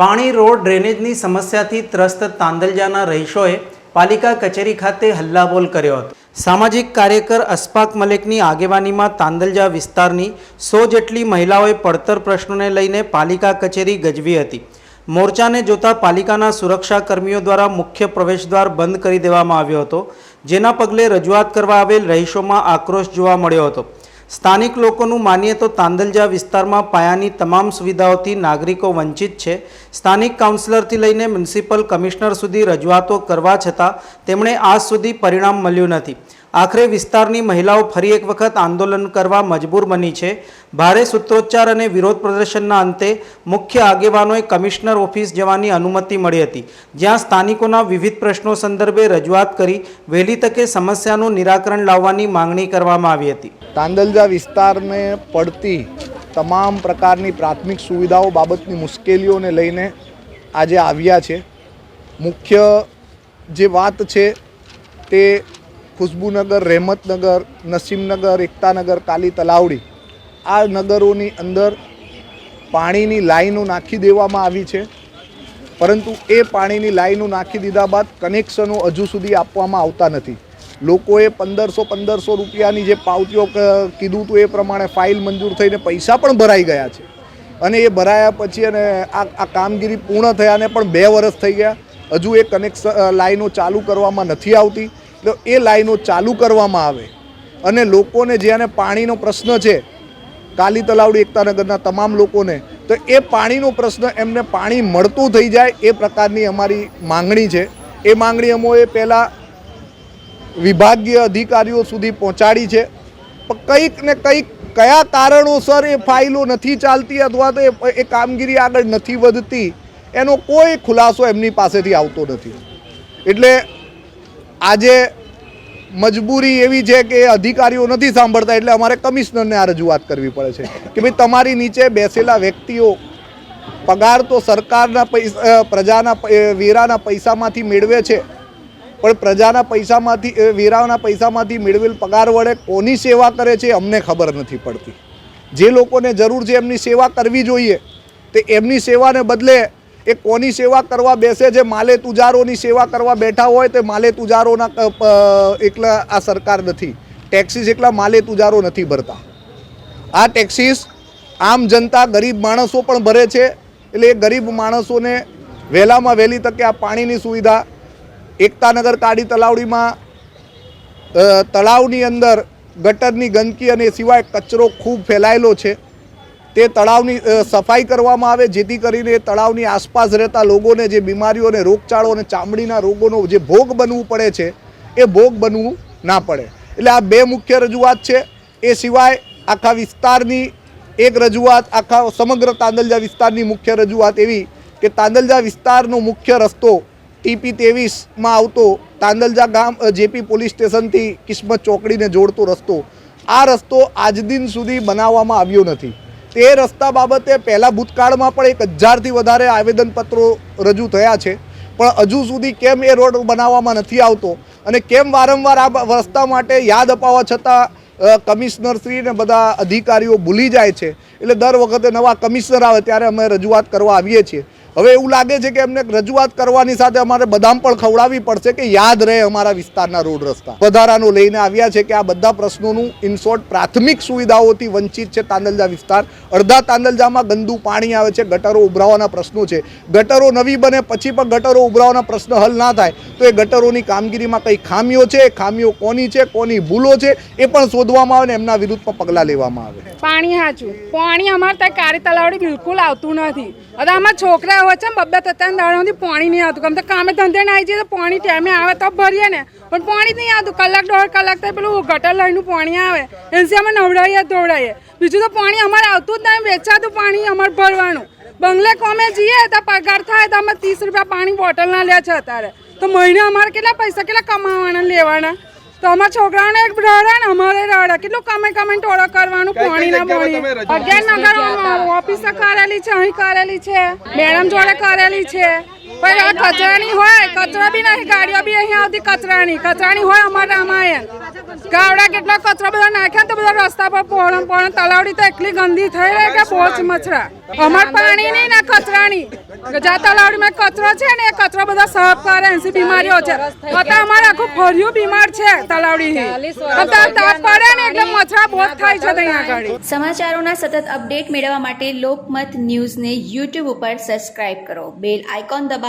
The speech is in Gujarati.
પાણી, રોડ, ડ્રેનેજની સમસ્યાથી ત્રસ્ત તાંદલજાના રહીશોએ પાલિકા કચેરી ખાતે હલ્લાબોલ કર્યો હતો. સામાજિક કાર્યકર અસ્પાક મલેકની આગેવાનીમાં તાંદલજા વિસ્તારની સો જેટલી મહિલાઓએ પડતર પ્રશ્નોને લઈને પાલિકા કચેરી ગજવી હતી. મોરચાને જોતા પાલિકાના સુરક્ષા કર્મીઓ દ્વારા મુખ્ય પ્રવેશદ્વાર બંધ કરી દેવામાં આવ્યો હતો, જેના પગલે રજૂઆત કરવા આવેલ રહીશોમાં આક્રોશ જોવા મળ્યો હતો. સ્થાનિક લોકોનું માનીએ તો તાંદલજા વિસ્તારમાં પાયાની તમામ સુવિધાઓથી નાગરિકો વંચિત છે. સ્થાનિક કાઉન્સિલરથી લઈને મ્યુનિસિપલ કમિશનર સુધી રજૂઆતો કરવા છતાં તેમણે આજ સુધી પરિણામ મળ્યું નથી. આખરે વિસ્તારની મહિલાઓ ફરી એક વખત આંદોલન કરવા મજબૂર બની છે. ભારે સૂત્રોચ્ચાર અને વિરોધ પ્રદર્શનના અંતે મુખ્ય આગેવાનોએ કમિશનર ઓફિસ જવાની અનુમતિ મળી હતી. જ્યાં સ્થાનિકોના વિવિધ પ્રશ્નો સંદર્ભે રજૂઆત કરી વહેલી તકે સમસ્યાનું નિરાકરણ લાવવાની માંગણી કરવામાં આવી હતી. તાંદલજા વિસ્તારને પડતી તમામ પ્રકારની પ્રાથમિક સુવિધાઓ બાબતની મુશ્કેલીઓને લઈને આજે આવ્યા છે. મુખ્ય જે વાત છે તે ખુશ્બુનગર, રહેમતનગર, નસીમનગર, એકતાનગર, કાલી તલાવડી આ નગરોની અંદર પાણીની લાઈનો નાખી દેવામાં આવી છે. પરંતુ એ પાણીની લાઈનો નાખી દીધા બાદ કનેક્શનો હજુ સુધી આપવામાં આવતા નથી. લોકોએ પંદરસો પંદરસો રૂપિયાની જે પાવતીઓ કીધું હતું એ પ્રમાણે ફાઇલ મંજૂર થઈને પૈસા પણ ભરાઈ ગયા છે. અને એ ભરાયા પછી અને આ આ કામગીરી પૂર્ણ થયાને પણ બે વર્ષ થઈ ગયા. હજુ એ કનેક્શન લાઈનો ચાલુ કરવામાં નથી આવતી. તો એ લાઈનો ચાલુ કરવામાં આવે. અને લોકોને જેને પાણીનો પ્રશ્ન છે, કાલી તલાવડી એકતાનગરના તમામ લોકોને, તો એ પાણીનો પ્રશ્ન એમને પાણી મળતું થઈ જાય એ પ્રકારની અમારી માંગણી છે. એ માંગણી અમોએ પહેલાં વિભાગીય અધિકારીઓ સુધી પહોંચાડી છે. કંઈક ને કંઈક કયા કારણોસર એ ફાઇલો નથી ચાલતી અથવા તો એ કામગીરી આગળ નથી વધતી, એનો કોઈ ખુલાસો એમની પાસેથી આવતો નથી. એટલે આજે મજબૂરી એવી છે કે અધિકારીઓ નથી સાંભળતા એટલે અમારે કમિશનરને આ રજૂઆત કરવી પડે છે કે ભાઈ તમારી નીચે બેસેલા વ્યક્તિઓ પગાર તો સરકારના પૈસા પ્રજાના વેરાના પૈસામાંથી મેળવે છે, પણ પ્રજાના પૈસામાંથી વેરાના પૈસામાંથી મેળવેલ પગાર વડે કોની સેવા કરે છે અમને ખબર નથી પડતી. જે લોકોને જરૂર છે એમની સેવા કરવી જોઈએ, તે એમની સેવાને બદલે એ કોની સેવા કરવા બેસે જે માલે તુજારોની સેવા કરવા બેઠા હોય તે માલે તુજારોના એકલા આ સરકાર નથી. ટેક્સીસ એકલા માલે તુજારો નથી ભરતા. આ ટેક્સીસ આમ જનતા ગરીબ માણસો પણ ભરે છે. એટલે એ ગરીબ માણસોને વહેલામાં વહેલી તકે આ પાણીની સુવિધા એકતાનગર કાડી તલાવડીમાં તળાવની અંદર ગટરની ગંદકી અને સિવાય કચરો ખૂબ ફેલાયેલો છે. તે તળાવની સફાઈ કરવામાં આવે, જેથી કરીને તળાવની આસપાસ રહેતા લોકોને જે બીમારીઓને, રોગચાળો અને ચામડીના રોગોનો જે ભોગ બનવું પડે છે, એ ભોગ બનવું ના પડે. એટલે આ બે મુખ્ય રજૂઆત છે. એ સિવાય આખા વિસ્તારની એક રજૂઆત, આખા સમગ્ર તાંદલજા વિસ્તારની મુખ્ય રજૂઆત એવી કે તાંદલજા વિસ્તારનો મુખ્ય રસ્તો ટીપી ત્રેવીસમાં આવતો તાંદલજા ગામ જેપી પોલીસ સ્ટેશનથી કિસ્મત ચોકડીને જોડતો રસ્તો. આ રસ્તો આજ દિન સુધી બનાવવામાં આવ્યો નથી. તે રસ્તા બાબતે પહેલાં ભૂતકાળમાં પણ એક હજારથી વધારે આવેદનપત્રો રજૂ થયા છે. પણ હજુ સુધી કેમ એ રોડ બનાવવામાં નથી આવતો અને કેમ વારંવાર આ રસ્તા માટે યાદ અપાવવા છતાં અ, કમિશનરશ્રી ને બધા અધિકારીઓ ભૂલી જાય છે. એટલે દર વખતે નવા કમિશનર આવે ત્યારે અમે રજૂઆત કરવા આવીએ છીએ. હવે એવું લાગે છે કે એમને રજૂઆત કરવાની સાથે અમારે બદામ પણ ખવડાવવી પડશે કે યાદ રહે અમારા વિસ્તારના રોડ રસ્તા. વધારાનો લઈને આવ્યા છે કે આ બધા પ્રશ્નોનું ઇનશોર્ટ પ્રાથમિક સુવિધાઓથી વંચિત છે તાંદલજા વિસ્તાર. અડધા તાંદલજામાં ગંદુ પાણી આવે છે, ગટરો ઉભરાવાના પ્રશ્નો છે. ગટરો નવી બને પછી પણ ગટરો ઉભરાવાના પ્રશ્ન હલ ના થાય. તો એ ગટરોની કામગીરીમાં કઈ ખામીઓ છે? ખામીઓ કોની છે? કોની ભૂલો છે? એ પણ શોધવામાં આવે ને એમના વિરુદ્ધમાં પગલાં લેવામાં આવે. પાણી સાચું પાણી અમારે ત્યાં કાળી તલાવડી બિલકુલ આવતું નથી. હવે આમાં છોકરા હોય છે બબ્બે ત્રણ દાડાથી પાણી નહીં આવતું. ગમે તો કામે ધંધે ના આવી જઈએ તો પાણી ટાઈમે આવે તો ભરીએ ને. પણ પાણી નહીં આવતું. કલાક, દોઢ કલાક થાય પેલું ગટર લઈને પાણી આવે. એનાથી અમે નવડાવીએ ધોવડાવીએ બીજું તો પાણી અમારે આવતું જ નહીં. વેચાતું પાણી અમારે ભરવાનું. બંગલે કોમે જઈએ તો પગાર થાય તો અમે ત્રીસ રૂપિયા પાણી બોટલના લે છે અત્યારે. તો મહિને અમારે કેટલા પૈસા, કેટલા કમાવાના લેવાના? તો અમારા છોકરાઓને એક રડે ને અમારે રડે. કેટલું કમે કમે ટોળો કરવાનું પાણી ના પાણી અગિયાર નગર ઓફિસે કરેલી છે અહીં કરેલી છે મેડમ જોડે કરેલી છે. પણ આ કચરાની હોય, કચરા બી નહીં, ગાડીઓ બી અહીંયા આવતી કચરાની. કચરાની હોય અમારે રામાયણ ગાવડા કેટલો કચરો બધો નાખ્યા તો બધા રસ્તા પર પોળમ પોળમ તલાવડી તો એટલી ગંદી થઈ રહી કે પોચ મચરા અમાર પાણી નહીં ને કચરાની. કે જા તલાવડીમાં કચરો છે ને એ કચરો બધા સાફ કરે એસી બીમારીઓ છે. અત્યારે અમારે આખું ફર્યું બીમાર છે તલાવડી અત્યારે તાપ પડે ને એટલે મચરા બહુ થાય છે ત્યાં આગળ. સમાચારોના સતત અપડેટ મેળવવા માટે લોકમત ન્યૂઝને યુટ્યુબ ઉપર સબસ્ક્રાઇબ કરો. બેલ આઇકોન દબાવો.